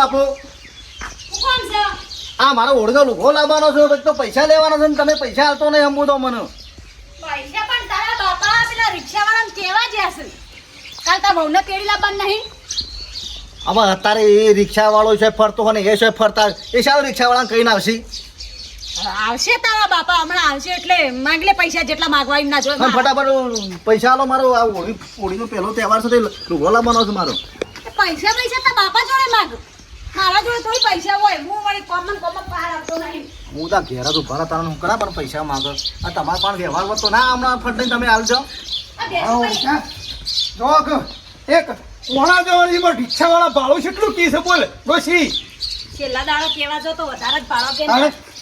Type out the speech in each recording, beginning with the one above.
છે બાપુ છે? આ મારો ઓળખો લુગો લાવવાનો છે તો પૈસા લેવાનો છે ને તમે પૈસા આવતો નહીં અંબુ તો મને. પૈસા પણ તારા બાપા પેલા રિક્ષાવાળાને કેવા જશે કાલ તારા બહુને કેડી લાવવાનું નહીં? હવે અત્યારે એ રિક્ષા વાળો છે ફરતો હોય ને એ છે ફરતા. એ સારું કઈ કહીને આવશે. આવશે તારા બાપા હમણાં આવશે એટલે માંગલે પૈસા જેટલા માંગવા એમ ના જોઈએ ફટાફટ પૈસા આલો મારો આ હોળી હોળીનો પહેલો તહેવાર છે તે લુગો લાવવાનો છે મારો. પૈસા પૈસા તારા બાપા જોડે માંગ. મારા જોડે થોડી પૈસા હોય. હું વળી કોમન કોમન બહાર આવતો નહીં. હું તો ઘેર જ ઊભા તારા હું કરા પણ પૈસા માંગો. આ તમારા પણ વ્યવહાર વધતો ના હમણાં ફટ તમે આવજો. જોક એક ઓણા જવાની માં રિક્ષાવાળા ભાડો કેટલું કી છે બોલે? ડોશી. છેલ્લા દાડો કેવા જો તો વધારે જ ભાડો કે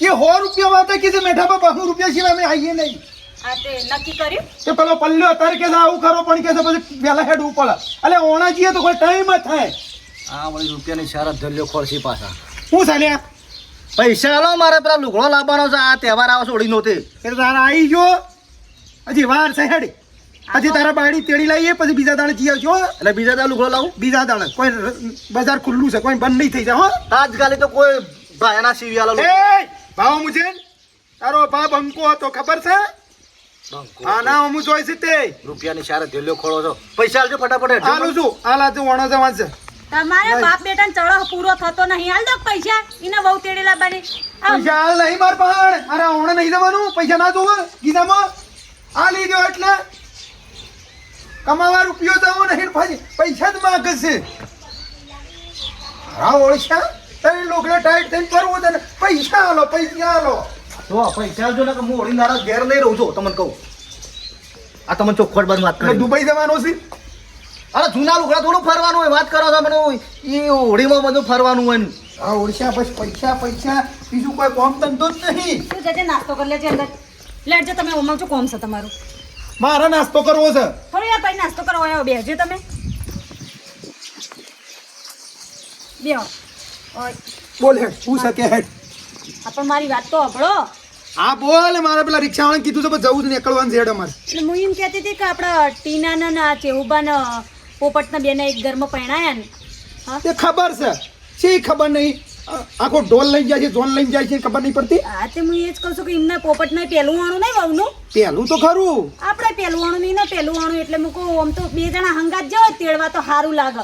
એ સો રૂપિયા વાતે કીધું મેઠા પર બસો રૂપિયા સિવાય અમે આવીએ નહીં. આ નક્કી કર્યું? કે પેલો પલ્લો અત્યારે કે આવું કરો પણ કે પછી વહેલા હેડવું પડે એટલે ઓણા જઈએ તો કોઈ ટાઈમ જ થાય. આ વળી રૂપિયાની શરત ધલ્યો ખોરશી પાછા. હું ચાલ્યા? પૈસા આલો મારે પેલા લુગડો લાવવાનો છે. આ તહેવાર આવે છે હોળીનો તે. એટલે તારા આવી ગયો. હજી વાર છે હેડી. હજી તારા બાયડી તેડી લાવીએ પછી બીજા દાડે જઈ આવજો એટલે બીજા ત્યાં લુગડો લાવું? બીજા દાડે. કોઈ બજાર ખુલ્લું છે કોઈ બંધ નહીં થઈ જાય હો. આજકાલે તો કોઈ ભાઈના સીવી આલો એ ભાવ મુજે તારો બાપ અંકો હતો ખબર છે? હા ના હું જોઈ છે તે. રૂપિયાની શરત ધલ્યો ખોળો છો. પૈસા આલજો ફટાફટ. આલું છું. આલા તું વણો જવાન છે તમારે બાપ બેટા ચડો પૂરો થતો નહીં. હાલ દો પૈસા. એને બહુ તેડી બની. પૈસા હાલ નહીં માર પણ અરે ઓણે નહીં દેવાનું પૈસા ના જોવે. ગીધામાં આ લઈ દો એટલે. કમાવા રૂપિયો જવો નહીં પછી પૈસા જ માગે છે હા ઓળશા તને લોકડે ટાઈટ થઈને ફરવું તને પૈસા આલો પૈસા આલો. તો પૈસા આલજો ને કે હું ઓળી નારા ઘેર નહીં રહું છું. તમને કહું. આ તમને ચોખ્ખટ બંધ વાત કરી. દુબઈ જવાનો છે. અરે જૂના લુગડા થોડું ફરવાનું હોય વાત કરો છો મને એ હોળીમાં બધું ફરવાનું હોય ને. આ ઓળશા પછી પૈસા પૈસા બીજું કોઈ કોમ ધંધો જ નહીં. તું જજે નાસ્તો કરી લેજે અંદર. લેટજો તમે ઓમાં શું કોમ છે તમારું. મારે નાસ્તો કરવો છે. થોડી વાર પછી નાસ્તો કરો આવ્યો બેસજો તમે. બેહો. બોલ હેડ શું છે કે હેડ પણ મારી વાત તો હભળો હા બોલ મારે પેલા રિક્ષાવાળાને કીધું છે જવું જ નીકળવાનું છે હેડ અમારે. એટલે હું એમ કહેતી હતી કે આપણા ટીનાના ના ચેહુબાના પોપટના બેને એક ઘરમાં પહેણાયા ને. હા? તે ખબર છે. શી ખબર નહીં? આખો ઢોલ લઈ જાય છે ઝોન લઈ જાય છે ખબર નહીં પડતી? હા તે હું એ જ કહું છું કે એમના પોપટના પેલું આણું નહીં વહુનું? પહેલું તો ખરું. આપણે પેલું વાણું નહીં ને પેલું આણું એટલે મૂકો આમ તો બે જણા હંગાત જાવ તેડવા તો સારું લાગે.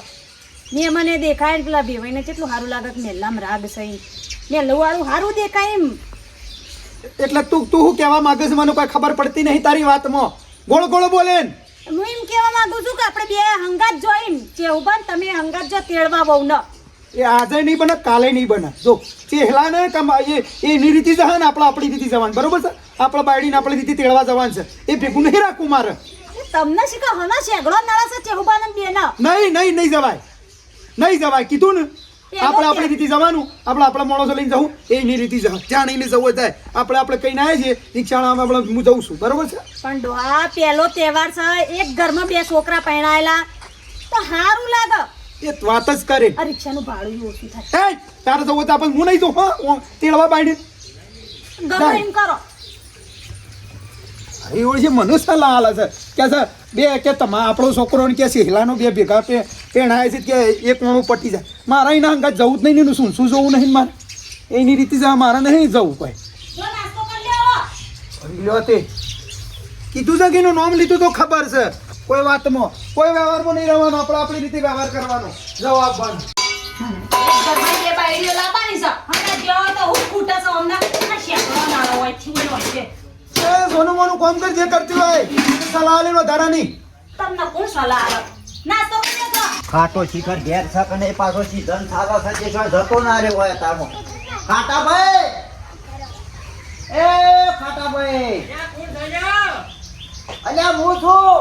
ને મને દેખાય ને પેલા ભેવાઈને કેટલું સારું લાગે કે મેલામ રાગ સહી મેલું વાળું સારું દેખાય એમ. એટલે તું તું શું કહેવા માંગે છે? મને કોઈ ખબર પડતી નહીં તારી વાતમાં. ગોળ ગોળ બોલે ને. હું એમ કહેવા માંગુ છું કે આપણે બે હંગાત જોઈન ચેહુબાન તમે હંગાત જો તેડવા બહુ ન. એ આજે નહીં બને કાલે નહીં બને. જો ચેહલા ને એ એની રીતે જવા ને આપણે આપણી રીતે જવાનું બરોબર છે? આપણા બાયડીને આપણી રીતે તેડવા જવાનું છે. એ ભેગું નહીં રાખવું મારે. તમને શીખો હના શેગડો નળા છે ચેહુબાન બે ના નહીં નહીં નહીં જવાય. નહીં જવાય. કીધું ને? આપણે આપણી રીતે જવાનું. આપણે આપણા માણસો લઈને જવું. એની રીતે જવા જ્યાં નહીં જવું થાય. આપણે આપણે કહીને આવ્યા છીએ રિક્ષામાં આપણે હું જઉં છું. બરોબર છે? પણ ડોહા પેલો તહેવાર છે. એક ઘરમાં બે છોકરા પહેણાયેલા તો સારું લાગે. એ વાત જ કરે. આ રિક્ષાનું ભાડું ઓછું થાય. એ તારે જવું તો આપણે હું નહીં જઉં? હા તેડવા બાયડી ગમે એમ કરો. એવું છે મને સલાહ આલે છે કે છે બે કે તમા આપણો છોકરો કે સહેલાનો બે ભેગા પે પેણાય છે કે એક મોણું પટી જાય. મારા એના અંગત જવું જ નહીં ને શું શું જવું નહીં મારે. એની રીતે જ મારે નહીં જવું કોઈ લ્યો તે. કીધું છે કે એનું નામ લીધું તો ખબર છે. કોઈ વાતમાં કોઈ વ્યવહારમાં નહીં રહેવાનો આપણે આપણી રીતે વ્યવહાર કરવાનો. જવાબ બાયડીઓ લાવવાની છે. હમણાં જેવો તો હું ખૂટા છે હમણાં થયું હોય છે. એ સોનું મોનું કામ કર જે કરતી હોય સલાહ લેનો ધારા નહીં. તમને કોણ સલાહ આવે ના તો કાટો શિખર ઘેર છક અને પાછો સીઝન સારો છે જે કોઈ જતો ના રે હોય તારો. કાટા ભાઈ એ કાટા ભાઈ અલ્યા હું છું?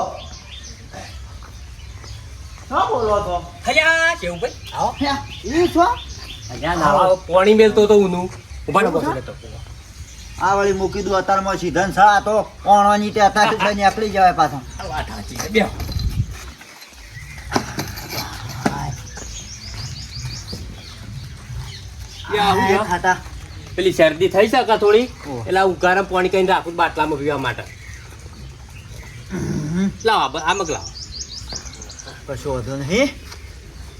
શું બોલો છો? અલ્યા કેવું ભાઈ? આવો. ઈ છો? અલ્યા નાવા પાણી મેલતો તો ઉનું ઊભા ને આ વળી મૂકી દઉં અત્યારમાં સીધન આ તો કોણવાની તે અત્યારે છે નીકળી જવાય પાછો. પેલી શરદી થઈ શકે થોડી. એટલે હું ગરમ પાણી કરીને રાખું બાટલામાં પીવા માટે. લાવો આ મગ લાવો. કશો વાંધો નહીં.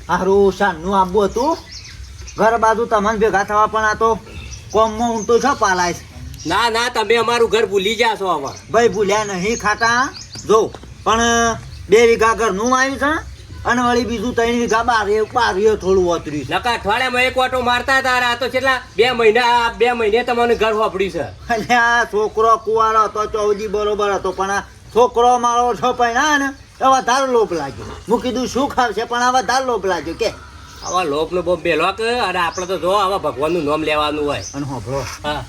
હારું શાનનું આંબુ હતું. ઘર બાજુ તમને ભેગા થવા પણ આ તો કોમમાં ઊંટો છો પાલાય છે. ના ના તમે અમારું ઘર ભૂલી જાશો હવે. ભાઈ ભૂલ્યા નહીં ખાતા. જો પણ બે વીઘા ઘરનું આવ્યું છે અને વળી બીજું ત્રણ વીઘા બારે બારીએ થોડું વતર્યું છે. નકા અઠવાડિયામાં એક ઓટો મારતા હતા આ તો કેટલા બે મહિના બે મહિને તમને ઘર વાપર્યું છે. અને આ છોકરો કુવારો હતો ચૌદી બરોબર હતો પણ આ છોકરો મારો છો પણ ને એ વધારે લોભ લાગ્યો. હું કીધું શું ખાવશે? પણ આ વધારે લોભ લાગ્યો કે. આવા લોકનો બહુ બેલો કે અને આપણે તો જો આવા ભગવાનનું નામ લેવાનું હોય. અને હોભળો. હા.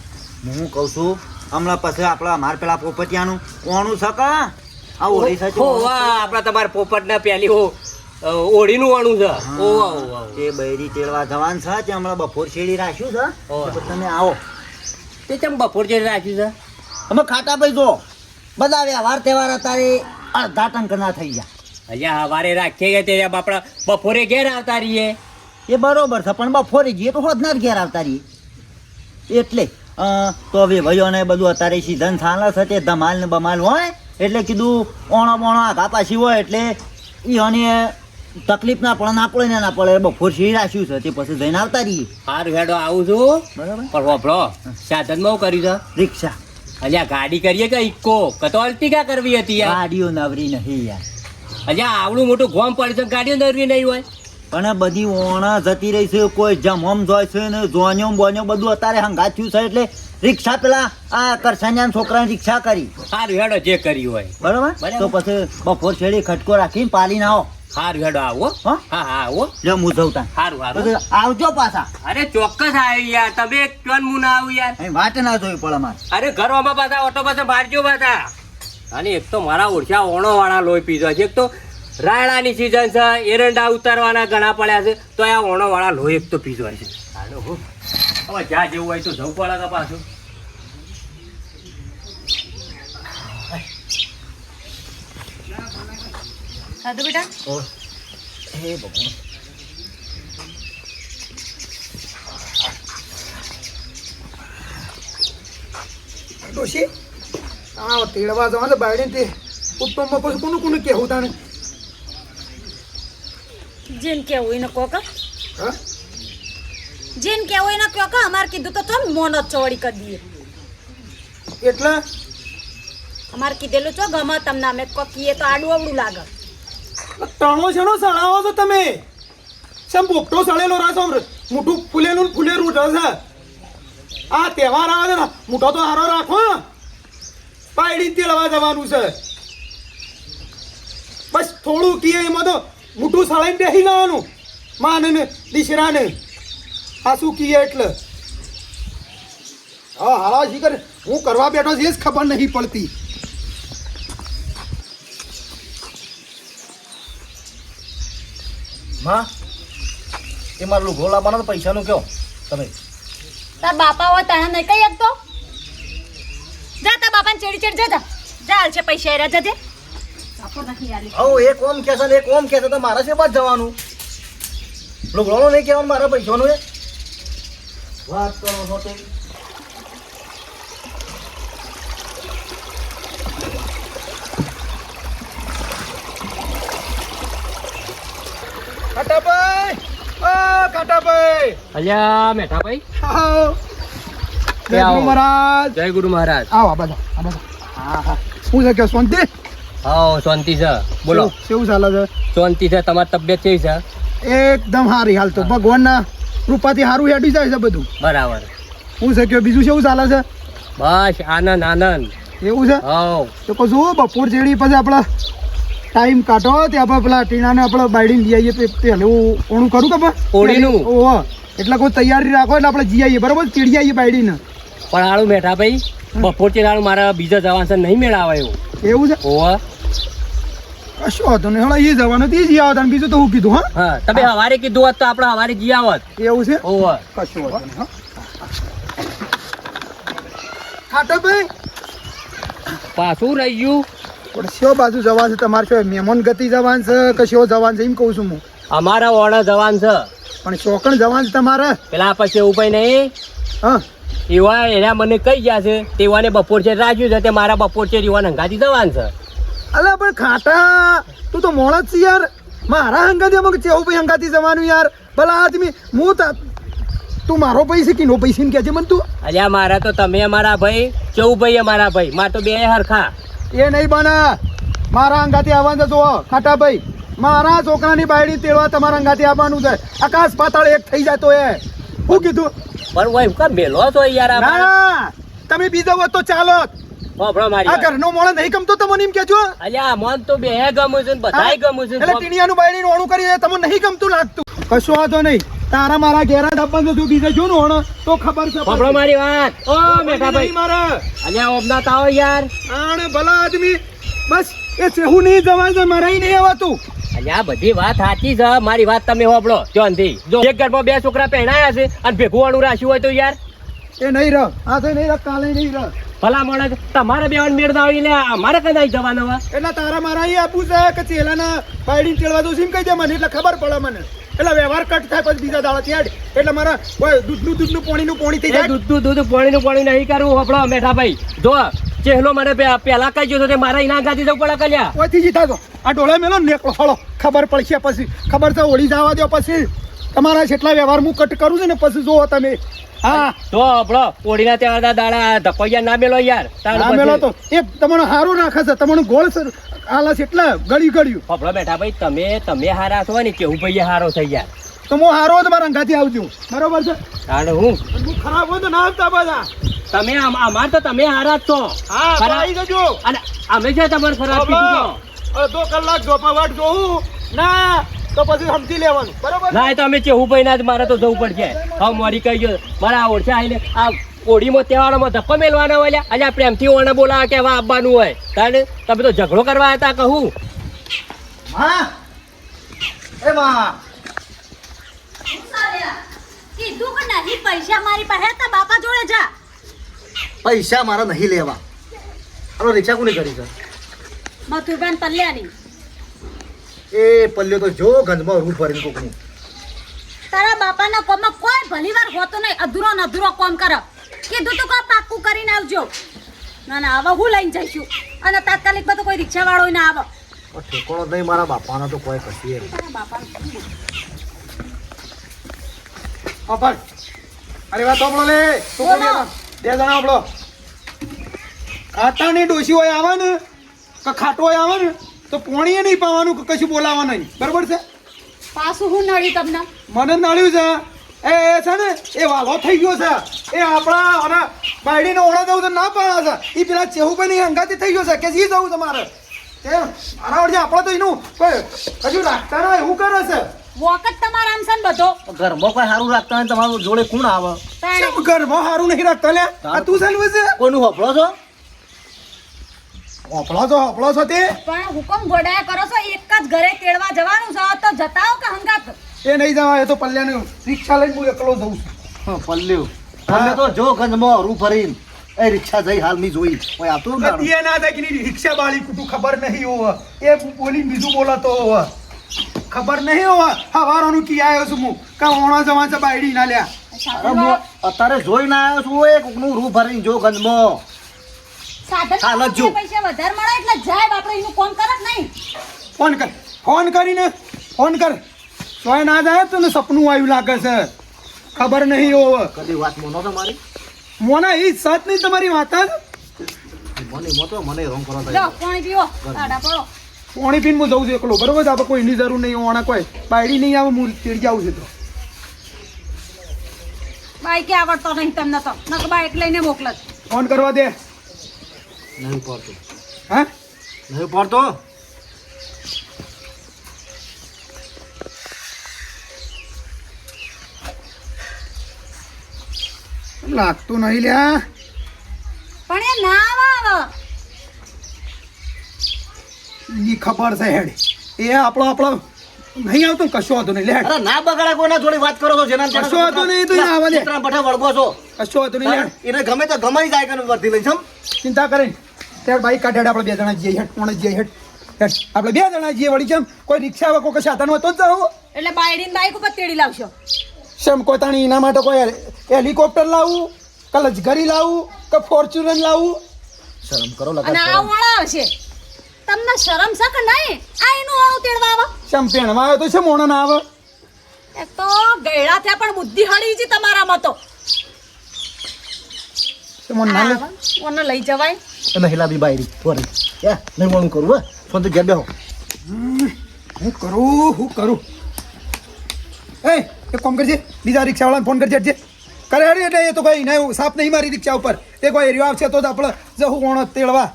હું કહું છું? હમણાં પછી આપણા માર પેલા પોપટિયાનું ઓણું છે કા? આ ઓળી છે આપણા તમારા પોપટના પેલી હો ઓળીનું વાણું છે. ઓ વાહ, તે બૈરી તેડવા જવાન છે તે હમણાં બપોર શેડી રાખ્યું છે. ઓ તમે આવો. તે કેમ બપોર શેડી રાખ્યું છે? અમે ખાતા ભાઈ જો બધા વ્યવહાર તહેવાર અત્યારે અડધા ટંકના થઈ ગયા. અહીંયા હવારે રાખીએ ગયા તે આપણા બપોરે ઘેર આવતા રહીએ? એ બરોબર છે પણ બપોરે જઈએ તો હોદનાર ઘેર આવતા રહીએ. એટલે તો હવે ભાઈઓને બધું અત્યારે સીઝન ચાલે છે તે ધમાલ ને બમાલ હોય એટલે કીધું ઓણો બોણો આઘા પાછી હોય એટલે એને તકલીફ ના પડે ના પડે ને ના પડે બપોર શી રાખ્યું છે તે પછી જઈને આવતા રહીએ. હાર હેડો આવું છું. બરાબર. પણ વાપરો સાધનમાં બહુ કર્યું છે. રિક્ષા. અલ્યા ગાડી કરીએ કે ઇકો? કતો અલ્ટિકા કરવી હતી ગાડીઓ નવરી નહીં યાર. અલ્યા આવડું મોટું ગોમ પડી છે ગાડીઓ નવરી નહીં હોય. પણ બધી ઓણા જતી રહી છે કોઈ જમમ જોય છે ને જોન્યો બોન્યો બધું અત્યારે હંગાચ્યું છે એટલે રિક્ષા પેલા આ કરસાન્યા છોકરાને રિક્ષા કરી. સારું હેડો જે કરી હોય. બરોબર? તો પછી બપોર છેડી ખટકો રાખીને પાલીને આવો. સારું હેડો આવો. હા? હા આવો. જો હું જવતા સારું સારું આવજો પાછા. અરે ચોક્કસ આવી યાર તમે એક ટન મું ના આવ્યું યાર વાત ના જોઈ પડે મારે. અરે ઘરોમાં પાછા ઓટો પાસે મારજો પાછા. અને એક તો મારા ઓળખ્યા ઓણો વાળા લોહી પીધો છે એક તો રાયડાની સિઝન છે એરંડા ઉતારવાના ઘણા પડ્યા છે તો આ ઓણોવાળા લોહી એક તો પીધો છે હાલો હો. હવે જ્યાં જેવું હોય તો જવું પડે કે પાછું. સાધુ બેટા? હે. ભગવાન. ડોશી? આ તેડવા જવા છે બાયડી તે કુટુંબમાં પછી કોનું કોનું કેવું તાણે? જેન કેવું એને કોક જેન કેવું એને કહો કે અમારે કીધું તો તમે મોનો ચોડી કરી દઈએ. એટલે? અમારે કીધેલું છો ગમે તમને અમે કોક કીએ તો આડું અવડું લાગે. તણો છેનો સળાવો છો તમે? સમ પોપટો સળેલો રાસો મોટું ફૂલેલું ફૂલેલું છે આ તહેવાર આવે છે ને મોટો તો હારો રાખો પાયડી તેલવા જવાનું છે. બસ થોડું કીએ એમાં તો. મોટું સળાઈને બેસી જવાનું. માને ને દીશરાને આ શું કીએ એટલે? હા હાલા શીખર હું કરવા બેઠો છે જ ખબર નહીં પડતી. માં એ મારું લુગડો લાવવાનો પૈસા પૈસાનું કયો? તમે. તાર બાપા હોય તને નહીં કઈ શકતો જા તાર બાપાને ચેડી ચેડી જતા જા. જા હાલ છે પૈસા એરા જજે એક ઓમ કહેશે ને એક ઓમ કહેશે તો મારા છે બાદ જવાનું? લુગડોનું નહીં કહેવાનું મારા પૈસાનું એ? વાત કરો છો તે કાટાભાઈ ઓ કાટાભાઈ અલ્યા મેઠા ભાઈ આવો. જય ગુરુ મહારાજ. જય ગુરુ મહારાજ. આવો બધા બાજુ. હા હા. શું છે કે શાંતિ? હા શાંતિ છે. બોલો. કેવું- ચાલે છે? શાંતિ છે તમારી તબિયત કેવી છે? એકદમ સારી હાલ તો. ભગવાનના કૃપાથી સારું હેડી જાય છે બધું. બરાબર. હું છે કે બીજું કેવું ચાલે છે? બસ આનંદ આનંદ. એવું છે? હા તો કશું બપોર જેડી પછી આપણે ટાઈમ કાઢો તે આપણે પેલા ટીણાને આપણે બાળીને લઈ આવીએ. તો પહેલું ઓણું કરું કે ઓળીનું? ઓહો. એટલે કોઈ તૈયારી રાખો એટલે આપણે જઈ આવીએ. બરાબર? ચીડી આવીએ બાયડીને. પણ આળું બેઠા ભાઈ. બપોર ચીડાળું મારા બીજા જવાન છે નહીં મેળાવે એવું એવું છે? ઓવા કશો હતો ને હળા એ જવાનું તે જઈ આવતા બીજું તો હું કીધું હા? તમે હવારે કીધું હોત તો આપણે હવારે જી આવત એવું છે? ઓવા કશું વાંધો નહીં, હો. ખાટો ભાઈ. પાછું રહી ગયું પણ શો બાજુ જવાનું છે? તમારે શું મહેમાન ગતિ જવાનું છે કે શો જવાનું છે? એમ કહું છું હું. અમારા ઓણા જવાન છે. પણ ચોકણ જવાનું છે તમારે? પેલા પછી એવું કઈ નહીં. હા. એવા એના મને કઈ ગયા છે તેવાને બપોર છે રાજ્યું છે તે મારા બપોર છે રીવાને હંગાથી જવાન છે. અલા પણ ખાટા. તું તો મોડા જ છે યાર. મારા હંગાતી અમુક ચેવું ભાઈ હંગાતી જવાનું યાર. ભલા આદમી હું તા- તું મારો પૈસે કે નો પૈસે કે છે મને તું. અલ્યા મારા તો તમે અમારા ભાઈ ચૌ ભાઈ અમારા ભાઈ? માર તો બે હરખા. એ નહીં બના. મારા અંગાથી આવવાનું જો ખાટા ભાઈ. મારા છોકરાની બાયડી તેડવા તમારા અંગાથી આવવાનું છે. આકાશ પાતાળ એક થઈ જાય તો એ. શું કીધું પણ ભાઈ મેલો તો યાર ના તમે બીજો વખત તો ચાલો હોભળો મારી આ. ઘરનો મોણો નહીં ગમતો તમને એમ કેજો અલ્યા મન તો બે ગમું છે ને બધાય ગમું છે એટલે ટીણિયાનું બાયડીનું ઓણું કરી તમને નહીં ગમતું લાગતું. કશું વાંધો નહીં. તારા મારા ઘેરા ડબ્બા જો બીજે જો ને ઓણો તો ખબર છે હોભળો મારી વાત. ઓ મેઠા ભાઈ. મારા. અલ્યા ઓમના તાવ યાર. આણે ભલા આદમી. બસ એ સેહુ નહીં જવાય છે મારે નહીં આવતું અલ્યા બધી વાત સાચી છે. મારી વાત તમે હોભળો. જોનથી. જો એક ઘરમાં બે છોકરા પહેણાયા છે અને ભેગું વાળું રાખ્યું હોય તો યાર. એ નહીં રહ. આ તો નહીં રહ કાલે નહીં રહ. ભલા માણસ તમારે બે મેળ ના હોય અમારે કદાચ જવાના હોય? એટલે તારા મારા એ આપવું છે કે ચેલાના બાયડીને ચડવા દઉં એમ કહી દે મને એટલે ખબર પડે મને. એટલે વ્યવહાર કટ થાય પછી બીજા દાડા ત્યાં એટલે મારા દૂધનું દૂધનું પોણીનું પોણી થઈ જાય. દૂધનું દૂધ પાણીનું પાણી નહીં કરવું આપણો મેઠા ભાઈ જો ચહેલો મને પેલા કઈ જોતો તે મારા ઇના ગાતી જવું પડે કલ્યા. ઓથી જીતા તો. આ ડોળે મેલો ને નેકળો હળો ખબર પડશે પછી. ખબર છે ઓળી જવા દો પછી. તમારા જેટલા વ્યવહાર હું કટ કરું છું ને પછી જોવો તમે. હા. તો આપણો ઓડીના ત્યાં દાડા ધપૈયા ના મેલો યાર. તાર ના મેલો તો. એ તમારો સારું રાખે છે. તમારો ગોળ આલસ એટલે ગળી ગળ્યું. આપણો બેઠા ભાઈ તમે તમે હારા છો ને કેવું ભાઈ હારો થઈ યાર. તો હું હારો જ મારા અંગાથી આવજો. બરોબર છે? અને હું? ખરાબ હોય તો ના આવતા બધા તમે આમ- અમાર તો તમે હારા જ છો. હા આવી જજો. અને અમે છે તમારે ખરાબ કીધું તો. કલાક જોપાવાટ જોઉં. ના તો પછી સમજી લેવાનું. બરોબર? ના એ તો અમે કેવું ભાઈ ના જ મારે તો જવું પડશે. હવે મારી કહી ગયો. મારા ઓળખા આવીને આ ઓડીમાં તહેવારોમાં ધક્કો મેલવાના હોય લ્યા. પ્રેમથી ઓને બોલાવે કે હવે આવવાનું હોય. તારે તમે તો ઝઘડો કરવા હતા કહું. હા? એ માં. કીધું કે નહીં પૈસા મારી પાસે હતા બાપા જોડે જા. પૈસા મારા નહીં લેવા. અરે રિક્ષા કોની કરી છે? મથુરભાઈ પલ્યાની એ પલ્લ્યો તો જો ગંજમાં રૂ ભરીને કોકનું. તારા બાપાના કોમમાં કોઈ ભલીવાર હોતો નહીં. અધૂરો ન અધૂરો કોમ કર. કીધું તો કે પાક્કું કરીને આવજો. ના ના હવે હું લઈને જઈશું. અને તાત્કાલિક બધું કોઈ રિક્ષા વાળો ના આવે ઠેકોણો નહીં મારા બાપાનો તો કોઈ કશી બાપાનું અરે વાત આપણો લે. તું એમાં? બે જણા આપણો ખાટાની ડોશી હોય આવે ને કે ખાટો હોય આવે ને? તો પોણીએ નહીં પાવાનું કશું બોલાવવાનું નહીં. બરોબર છે? પાછું હું નડી તમને? મને નડ્યું છે. એ એ છે ને એ વાલો થઈ ગયો છે. એ આપણા અને બાયડીને ઓળા જવું તો ના પાડે છે. એ પેલા ચેહુભાઈ હંગાતી થઈ ગયો છે કે જી જવું તમારે? તે મારા વડે આપણે તો એનું કોઈ હજુ રાખતા ના એવું કરે છે. વખત તમારા આમ છે ને બધો. ઘરમાં કોઈ સારું રાખતા હોય તમારું જોડે કોણ આવે? ઘરમાં સારું નહીં રાખતા લે આ તું છે છે કોઈનું હોપળો છો? હોપળો છો હોપળો છો તે? પણ હુકમ ગોડાયા કરો છો એક જ ઘરે તેડવા જવાનું છે તો જતાઓ કે હંગાત? એ નહીં જવા એ તો પલ્યાને રિક્ષા લઈને હું એકલો જઉં છું. હા, તમે તો જો ગંજમાં રૂ ફરીન એ રિક્ષા જઈ હાલની જોઈ. કોઈ આતું ના કદી એ ના થાય કે રિક્ષા બાળી કુટુ ખબર નહીં હોવ. એ બોલી બીજું બોલાતો હોવ. ખબર નહીં હોવા. હવારોનું કી આવ્યો છું હું. કા ઓણા જવા છે બાયડી ના લ્યા. અત્યારે જોઈ ના આવ્યો છું એક નું રૂ ભરીને જો ગંજમાં. સાધન જો. પૈસા વધારે મળે એટલે જાય આપણે એનું કોમ કરે જ નહીં. ફોન કર. ફોન કરીને ફોન કર. સોય ના જાય તને સપનું આવ્યું લાગે છે. ખબર નહીં હોવા. કદી વાત મોનો તો મોના એ સત નહીં તમારી વાત મને મોતો મને રોંગ કરો લો પાણી પીવો આડા પડો. પાણી પીને હું જઉં છું એકલો. બરોબર આપણે કોઈની જરૂર નહીં ઓણા કોઈ. બાયડી નહીં આવે હું તેડી આવું છું તો. બાઈક આવડતો નહીં તમને તો? નકબા એક લઈને મોકલત ફોન કરવા દે. નહીં પડતો હે? નહીં પડતો લાગતું નહીં લ્યા. પણ એ ના આવે ઈ ખબર છે હેડ. એ આપણો આપણો નહીં આવતો કશો હતો નહીં. લે અરે ના બગાડા કોઈના જોડે વાત કરો છો જેના કશો વાંધો નહીં, તો આવે આવવા ત્રણ બઠા વળગો છો. કશો હતો નહીં લે એને ગમે તો ગમાઈ જાય કે વર્ધી લઈ જમ ચિંતા કરે ત્યારે બાઈક કાઢે આપણે બે જણા જઈએ હેઠ કોણ જઈએ હેઠ. હેઠ આપણે બે જણા જઈએ વળી જમ કોઈ રિક્ષા આવે કોઈ સાધન હતો જ જાઓ એટલે બાયડી બાઈક ઉપર તેડી લાવશો? શેમ કોઈ તાણી એના માટે કોઈ હેલિકોપ્ટર લાવવું કે લશ્કરી લાવવું કે ફોર્ચ્યુનર લાવવું શરમ કરો અને લગા આ વાળા આવશે તમને શરમ છે કે નહીં? આ એનું ઓણું તેડવા આવે. ચમ પેણવા આવે તો છે મોણો ના આવે? એક તો ગયડા થયા પણ બુદ્ધિ હળી છે તમારામાં તો ઓને લઈ જવાય. હેલા બી બાયરી સોરી. એ નહીં કરું હે. ફોન તો ઘેર બેહો. હું કરું હું કરું? એ એક કામ કરજે. બીજા રિક્ષાવાળાને ફોન કરજે હટજે. કરે હરી એટલે એ તો કોઈ નહીં સાપ નહીં મારી રિક્ષા ઉપર. એ કોઈ એરિયો આવશે તો જ આપણે જવું કોણ તેડવા.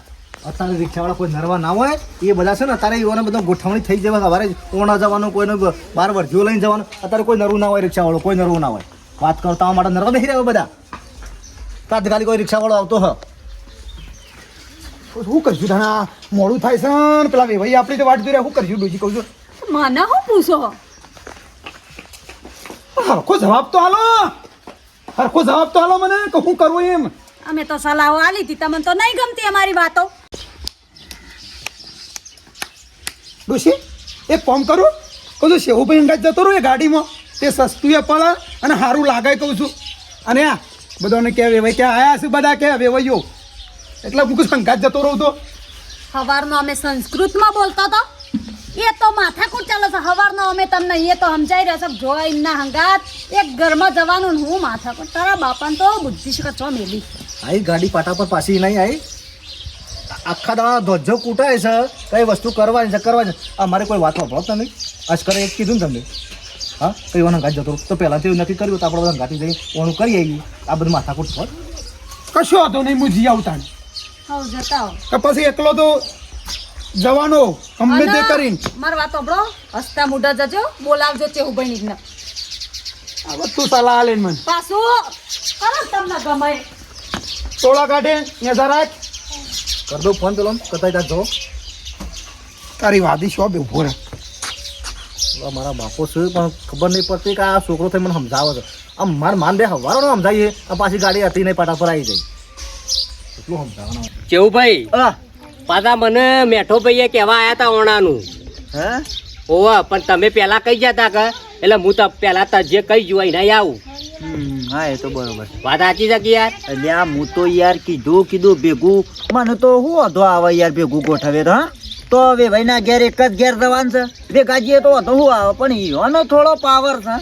અત્યારે રિક્ષાવાળા કોઈ નરવા ના હોય એ બધા છે ને અત્યારે એઓને બધો ગોઠવણી થઈ જાય સવારે ઓણા જવાનું કોઈને બાર વર્ધીઓ લઈને જવાનું. અત્યારે કોઈ નરવું ના હોય રિક્ષાવાળો કોઈ નરવું ના હોય. વાત કરતા માટે નરવા નહીં રહ્યા બધા. તાત્કાલિક કોઈ રિક્ષાવાળો આવતો હ. શું કરશું ધણા? મોડું થાય છે ને પેલા વેવાઈ આપણી તો વાટ જોઈ રહ્યા. શું કરશું બીજી કહું છું? માના હું પૂછો? હરખો જવાબ તો હાલો હરખો જવાબ તો હાલો મને કે શું કરવું એમ? અમે તો સલાહો આલી હતી તમને તો નહીં ગમતી અમારી વાતો. ડોશી એક કોમ કરું. કહું છું શેહુભાઈ અંગાજ જતો રહું એ ગાડીમાં. તે સસ્તું એ પડે અને સારું લાગે કહું છું. અને આ બધાને કે વેવાઈ કે આયા છે બધા કે વેવાઈઓ. એટલે હું કહું અંગાજ જતો રહું તો. સવારનો અમે સંસ્કૃતમાં બોલતો તો એ તો માથાકૂટ ચાલે છે. સવારનો અમે તમને એ તો સમજાઈ રહ્યા છે જો એમના હંગાત એક ઘરમાં જવાનું હું માથાકૂટ. તારા બાપાને તો બુદ્ધિ શકો છો મેલી. આઈ ગાડી પાટા પર પાછી નહીં આવી આખા દાડા ધોજો કૂટાય છે કઈ વસ્તુ કરવાની છે કરવાની છે. અમારે કોઈ વાત વાપરો તમે આજ કરે એક કીધું ને તમને. હા કઈ વાર ગાડી જતો તો પહેલાંથી એવું નક્કી કર્યું તો આપણે બધા ગાડી જઈ ઓણું કરી આવીએ. આ બધું માથાકૂટ થોડ કશો હતો નહીં હું જી આવતા હવ જતા પછી એકલો તો જવાનો અમને તે કરીને. માર વાત સાંભળો. હસતા મુઢા જજો બોલાવજો ચેહુભાઈ ને આ બધું સલાહ લઈને મને. પાછું કરો તમને ગમે. ટોળા કાઢે ને જરાક કર દો ફોન પેલો કતાઈ ત્યાં જો. તારી વાદી શોપ ઊભો રહે. મારા બાપો છે પણ ખબર નહીં પડતી કે આ છોકરો થઈ મને સમજાવે છે. આમ માર માન બે હવારો સમજાવીએ આ પાછી ગાડી હતી નહીં પાટા પર આવી ગઈ. એટલું સમજાવવાનું. કેવું ભાઈ? પાછા મને મેઠો ભાઈએ કહેવા આવ્યા હતા ઓણાનું. હે? ઓવા પણ તમે પહેલાં કહી જતા કે? એટલે હું તો પહેલાં તો જે કહી જોઈ નહીં આવું. હા એ તો બરોબર. વાત સાચી છે કે યાર? એટલે આ હું તો યાર કીધું કીધું ભેગું. મને તો શું વાંધો આવે યાર ભેગું ગોઠવે તો હા? તો હવે ભાઈના ઘેર એક જ ઘેર જવાનું છે. ભેગા જઈએ તો વાંધો શું આવે પણ એનો થોડો પાવર છે.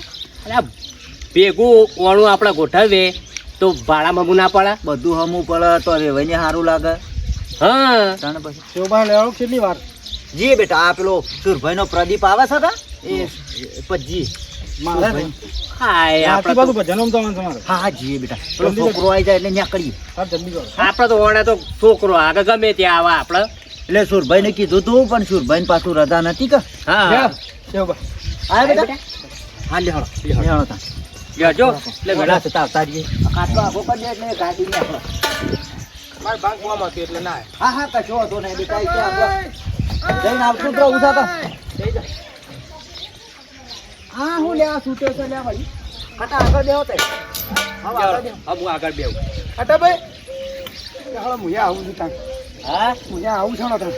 ભેગું ઓણું આપણે ગોઠવીએ તો ભાડામાં બુ ના પડે? બધું હમું પડે તો હવે ભાઈને સારું લાગે. હા. તાણે પછી શોભા લેવાનું કેટલી વાર? જી બેટા આ પેલો સુરભાઈનો પ્રદીપ આવે છે કા એ પછી સુરભાઈ. તો હા હા જી બેટા. પેલો છોકરો આવી જાય એટલે ત્યાં આપણે તો તો છોકરો આગળ ગમે ત્યાં આવે આપણે. એટલે સુરભાઈને કીધું તું પણ સુરભાઈને પાછું રજા નથી કે? હા. શિવભાઈ હા બેટા. હા લે હળો. લે હળો. તા. જજો એટલે વેલા વેલા થતા આવતા રહીએ કાચો આગો કરી એટલે ગાડી ને આપણે મારે ભાગ કોવામાં હતું એટલે ના. હા હા કશો વાંધો નહીં બેટા જઈને આવશું તો ઊભા થા હા હું લે આ સૂટે છે લે ભાઈ હતા આગળ બેહો તે. હા આગળ બેહો. હા હું આગળ બેવું હતા ભાઈ. હાલો મુયા આવું છું તાણ. હા? મુયા આવું છું ને તાણ.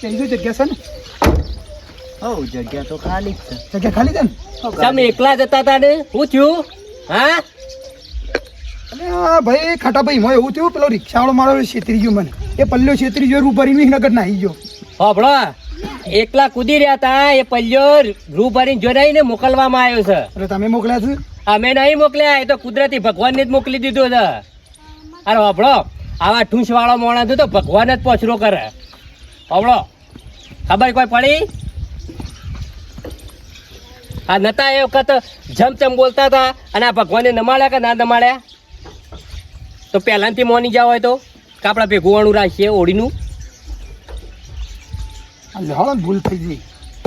તેની જગ્યા છે ને? હો જગ્યા તો ખાલી જ છે. જગ્યા ખાલી છે ને? તમે એકલા જતા હતા ને હું થયું? હા? ભાઈ ખાટા ભાઈ હું એવું થયું પેલો રિક્ષાવાળો મારો છેતરી ગયો મને. એ પલ્લો છેતરી ગયો રૂ ભરી નગર નાહી ગયો. હોભળો. એકલા કૂદી રહ્યા હતા એ પલ્યો રૂ ભરીને જોડાઈને મોકલવામાં આવ્યો છે. એટલે તમે મોકલ્યા છે? અમે નહીં મોકલ્યા એ તો કુદરતી ભગવાનને જ મોકલી દીધો છે. અરે હોભળો આવા ઠૂંસ વાળો માણસ તો ભગવાન જ પોછરો કરે. હોભળો ખબર કોઈ પડી? આ નતા એ વખત જમ ચમ બોલતા હતા અને આ ભગવાનને નમાડ્યા કે ના નમાડ્યા? તો પહેલાંથી મોની જાવ હોય તો કાપડા ભેગું વાળું રાખીએ ઓળીનું? લેવાળો ભૂલ થઈ ગઈ.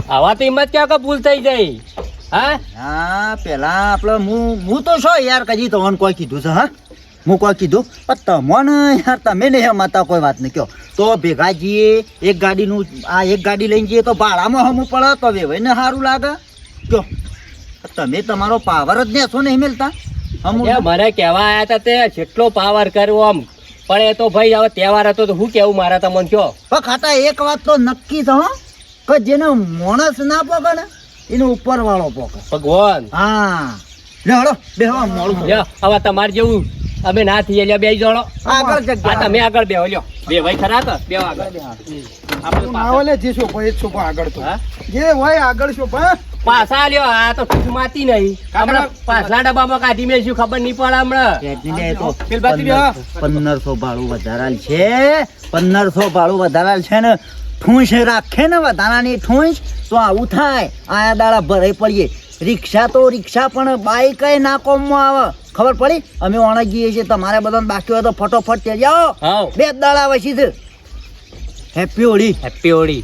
આવા તો હિંમત ક્યાં કે ભૂલ થઈ જાય હા? હા પેલા આપણે હું હું તો છો યાર કજી તમને કોઈ કીધું છે હા? હું કોઈ કીધું? પણ તમને યાર તમે નહીં હમાતા કોઈ વાત નહીં કહો તો ભેગા જઈએ એક ગાડીનું આ એક ગાડી લઈને જઈએ તો ભાડામાં હમું પડે તો વેવાઈને સારું લાગે. કહો તમે તમારો પાવર જ નેસો નહીં મેલતા. હમું મને કહેવા આયા હતા તે જેટલો પાવર કરવો આમ પણ એ તો ભાઈ હવે તહેવાર હતો તો શું કેવું મારા તમને કયો પણ ખાતા એક વાત તો નક્કી હો. કે જેને માણસ ના પોકે ને એનો ઉપર વાળો પોકે. ભગવાન. હા. લે હળો બે મોડું હવે તમારે જેવું અમે ના થઈએ લ્યો બે જોડો આગળ જગ્યા. આ તમે આગળ બેહો લ્યો. બે ભાઈ ખરા તો? બે આગળ. આપણે ના જે સોપો એ સોપો આગળ તો. જે હોય આગળ હા? પાછા લ્યો આ તો માતી નહીં. હમણાં પાછલા ડબ્બામાં કાઢી મેળશું ખબર નહીં પડે હમણાં. પંદરસો ભાડું વધારાલ છે. પંદરસો ભાડું વધારાલ છે ને ઠૂંસ રાખે ને વધારાની ઠૂંસ તો આવું થાય. આયા દાડા ભરાઈ પડીએ. રિક્ષા તો રિક્ષા પણ બાઈક ના કોમમાં આવે. ખબર પડી? અમે ઓણા જઈએ છીએ. તમારે બધાને બાકી હોય તો ફટોફટ ત્યાં જાઓ બે દાડા વસી છે. હેપી હોળી. હેપી હોળી.